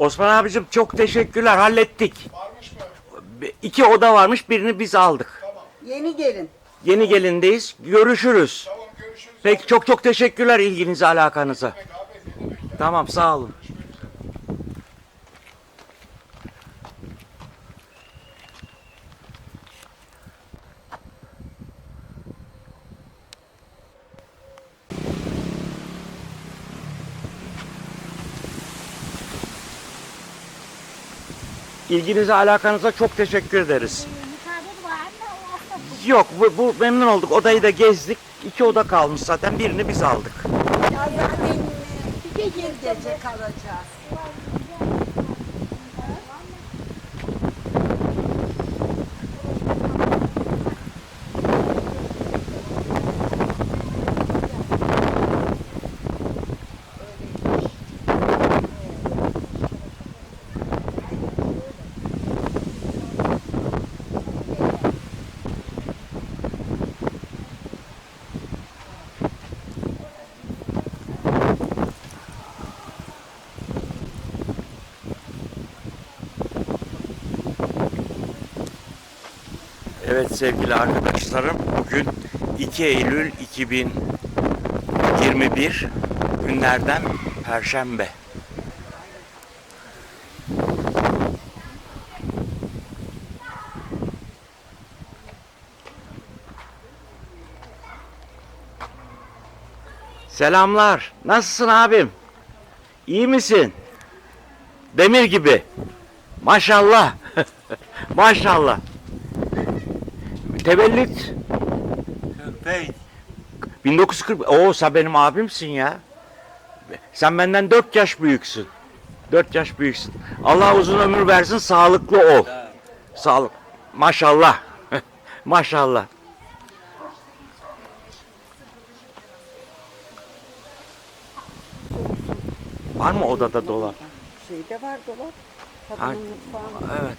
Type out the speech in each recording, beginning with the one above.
Osman abicim çok teşekkürler hallettik. Varmış mı? İki oda varmış birini biz aldık. Tamam. Yeni gelin. Yeni gelindeyiz. Görüşürüz. Tamam görüşürüz. Peki çok çok teşekkürler ilginize alakanıza. Abi ne demek ya? Tamam sağ olun. İlginize alakanıza çok teşekkür ederiz. Yok bu, bu memnun olduk. Odayı da gezdik. İki oda kalmış zaten. Birini biz aldık. Ya zaten bir gece kalacağız. Evet sevgili arkadaşlarım bugün 2 Eylül 2021 günlerden Perşembe. Selamlar. Nasılsın abim? İyi misin? Demir gibi. Maşallah. Maşallah. Tevellüt Bey, 1940. Oo sen benim abimsin ya. Sen benden 4 yaş büyüksün. 4 yaş büyüksün. Allah uzun ömür versin, sağlıklı ol. Sağlık. Maşallah. Maşallah. Var mı odada dolap? Şeyde var dolap. Ha, Kadının mutfağında. Evet.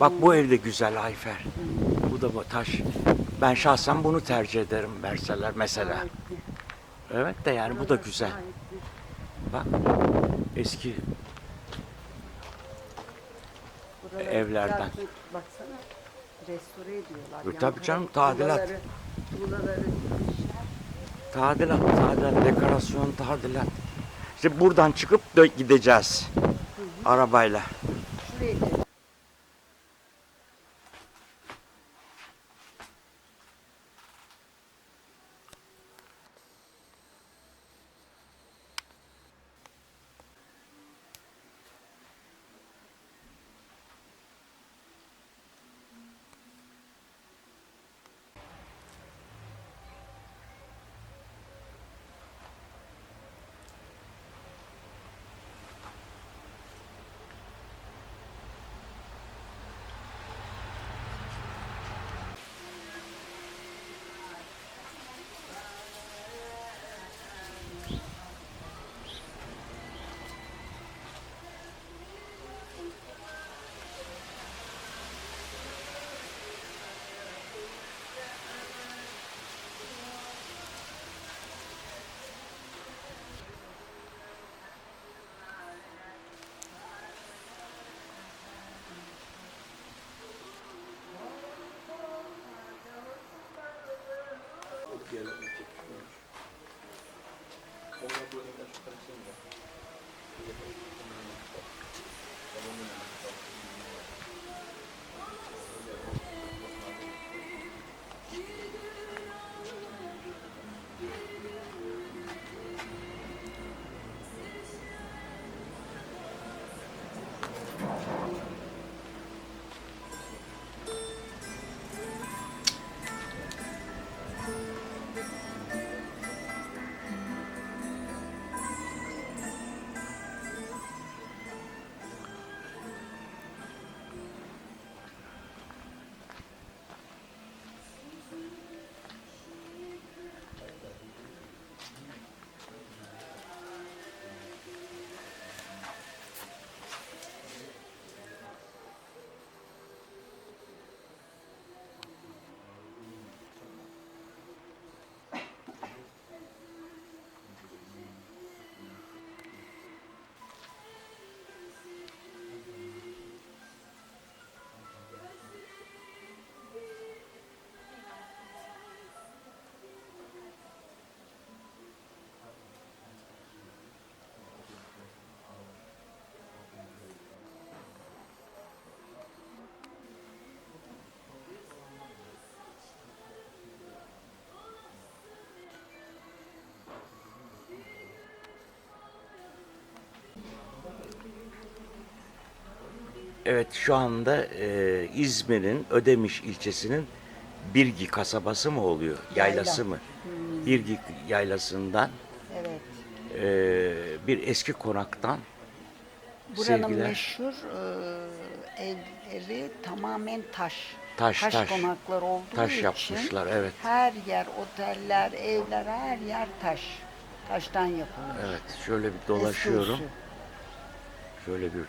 Bak bu evde güzel Ayfer. Da taş. Ben şahsen bunu tercih ederim verseler mesela. Evet de yani bu da güzel. Bak eski Buraları evlerden. Baksana. Restore ediyorlar. E, tabii canım, bu- tadilat. Tuğlaları, tuğlaları tadilat, tadilat, dekorasyon, tadilat. İşte buradan çıkıp gideceğiz arabayla. şuraya 거기서 보니까 좋다 했습니다. 이게 또 보면 또 보면 또 Evet şu anda e, İzmir'in Ödemiş ilçesinin Birgi kasabası mı oluyor? Yaylası mı? Birgi yaylasından Evet. e, bir eski konaktan Buranın sevgiler. meşhur e, evleri tamamen taş. Taş, taş. konaklar olduğu Taş için yapmışlar, evet. her yer, oteller, evler, her yer taş. Taştan yapılmış. Evet şöyle bir Eski dolaşıyorum. usul. Şöyle bir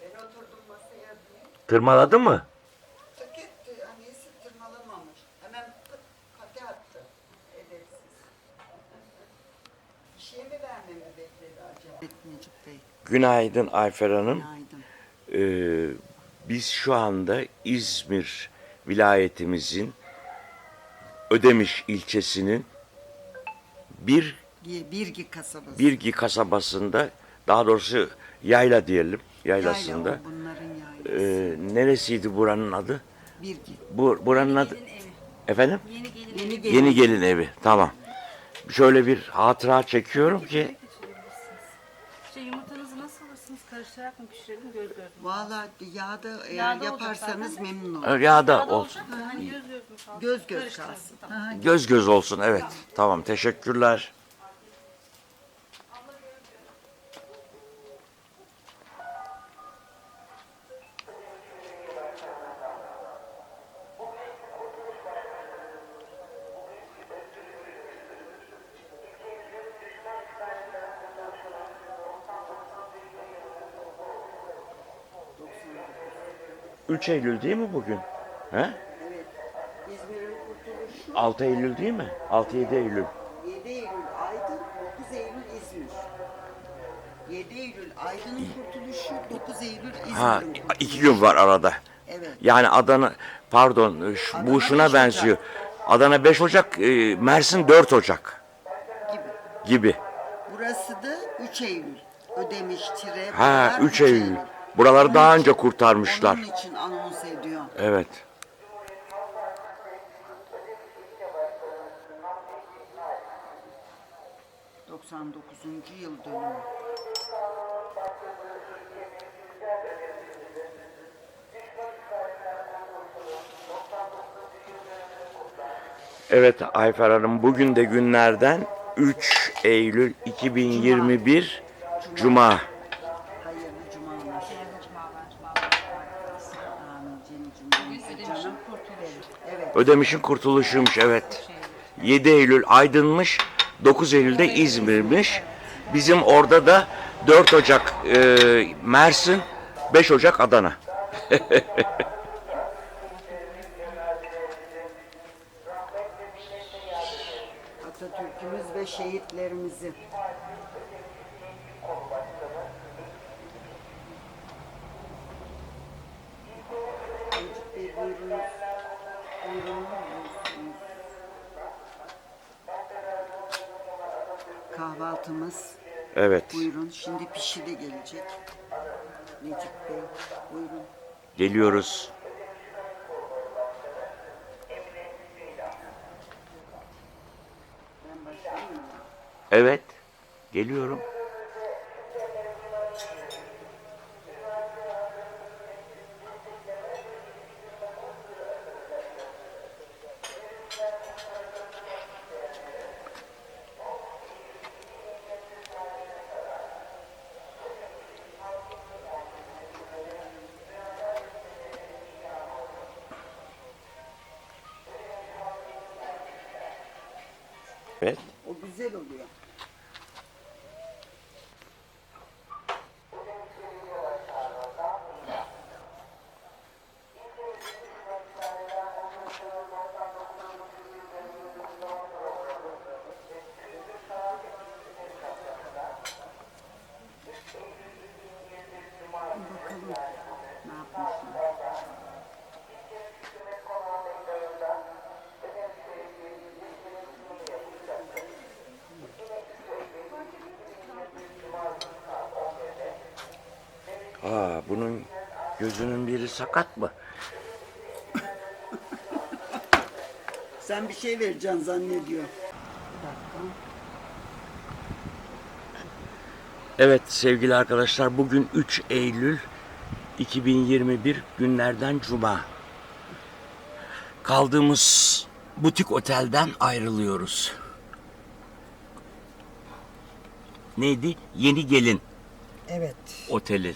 ben oturdum masaya diye. tırmaladı mı? Günaydın Ayfer Hanım. Günaydın. Ee, biz şu anda İzmir vilayetimizin Ödemiş ilçesinin bir Birgi kasabası. Birgi kasabasında daha doğrusu yayla diyelim yaylasında. Yayla o. Ee, neresiydi buranın adı? Birgi. Bu buranın adı efendim? Yeni gelin. Yeni gelin evi. Tamam. Şöyle bir hatıra çekiyorum ki Karıştırarak mı pişirelim göz göz mü? Valla yağda eğer Yağda olacak yaparsanız zaten. memnun olurum. yağda Yağda olsun. olacak? Hani göz göz mü kalsın? Göz göz Karıştıralım, kalsın. tamam. Göz göz olsun evet. Tamam teşekkürler. 3 Eylül değil mi bugün? He? Evet. İzmir'in kurtuluşu 6 Eylül değil mi? 6-7 Eylül. 7 Eylül Aydın, 9 Eylül İzmir. 7 Eylül Aydın'ın kurtuluşu, 9 Eylül İzmir'in Ha kurtuluşu. iki gün var arada. Evet. Yani Adana pardon şu- Adana bu şuna beş benziyor. Adana 5 Ocak, e, Mersin 4 Ocak Gibi. gibi. Burası da 3 Eylül. Ödemiş, Tire. Ha buralar 3 Eylül. Buraları daha önce kurtarmışlar. Onun için anons ediyor. Evet. Hı. 99. yıl dönümü. Evet Ayfer Hanım bugün de günlerden 3 Eylül 2021 Cuma. Hayırlı Ödemiş'in kurtuluşuymuş evet. 7 Eylül Aydın'mış, 9 Eylül'de İzmir'miş. Bizim orada da 4 Ocak e, Mersin, 5 Ocak Adana. Atatürk'ümüz ve şehitlerimizi. Necip Bey buyurunuz. Buyurunuz. buyursunuz. Kahvaltımız. Evet, Buyurun. Şimdi pişi de gelecek. Necip Bey. Buyurun. geliyoruz. Evet, geliyorum. Evet. O güzel oluyor. Aa, bunun gözünün biri sakat mı? Sen bir şey vereceksin zannediyor. Evet sevgili arkadaşlar bugün 3 Eylül 2021 günlerden cuma. Kaldığımız butik otelden ayrılıyoruz. Neydi? Yeni Gelin Evet. Oteli.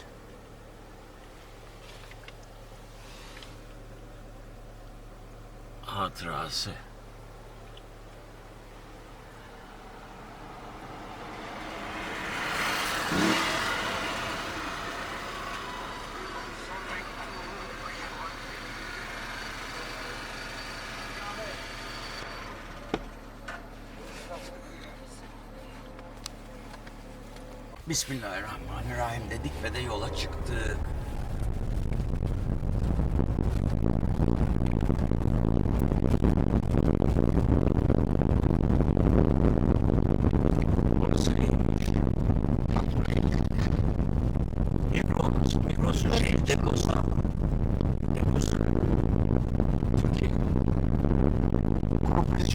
Hatırası. Bismillahirrahmanirrahim dedik ve de yola çıktık. Migros, Migros'un şey deposu. Deposu. Çünkü grup biz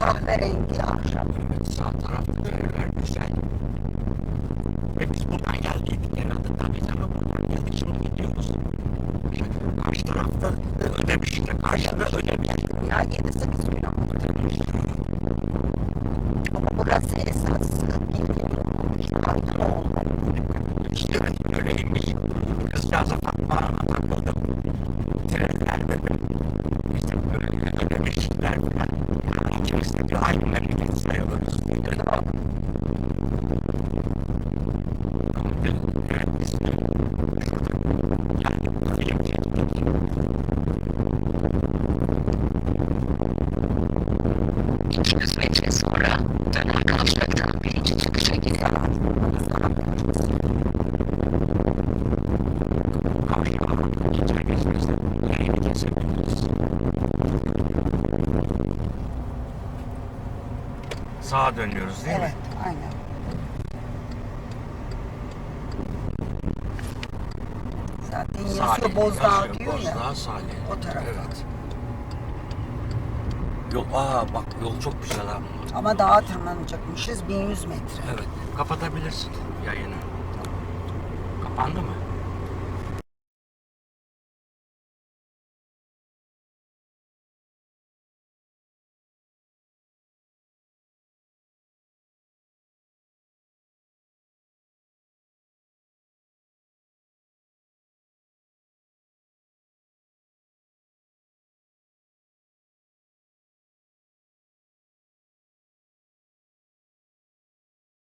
kahverengi ahşap. Sağ tarafta evler güzel. Ve biz buradan geldiydik herhalde tabii ama buradan geldik şimdi gidiyoruz. Karşı tarafta ödemişler. Karşıda ödemişler. Ya 7-8 Fatma Hanım'a takıldım. Trenlerde de işte böyle ödemişler falan. İçerisinde bir aynı memleket sayılırız. Dedim. Film çektik. 200 metre sonra Sağa dönüyoruz değil Evet, aynen. Zaten yazıyor Bozdağ diyor ya. Bozdağ Salih. O taraf. Evet. Yol, aa bak yol çok güzel ha. Ama dağa tırmanacakmışız 1100 metre. Evet. Kapatabilirsin yayını. Kapandı mı?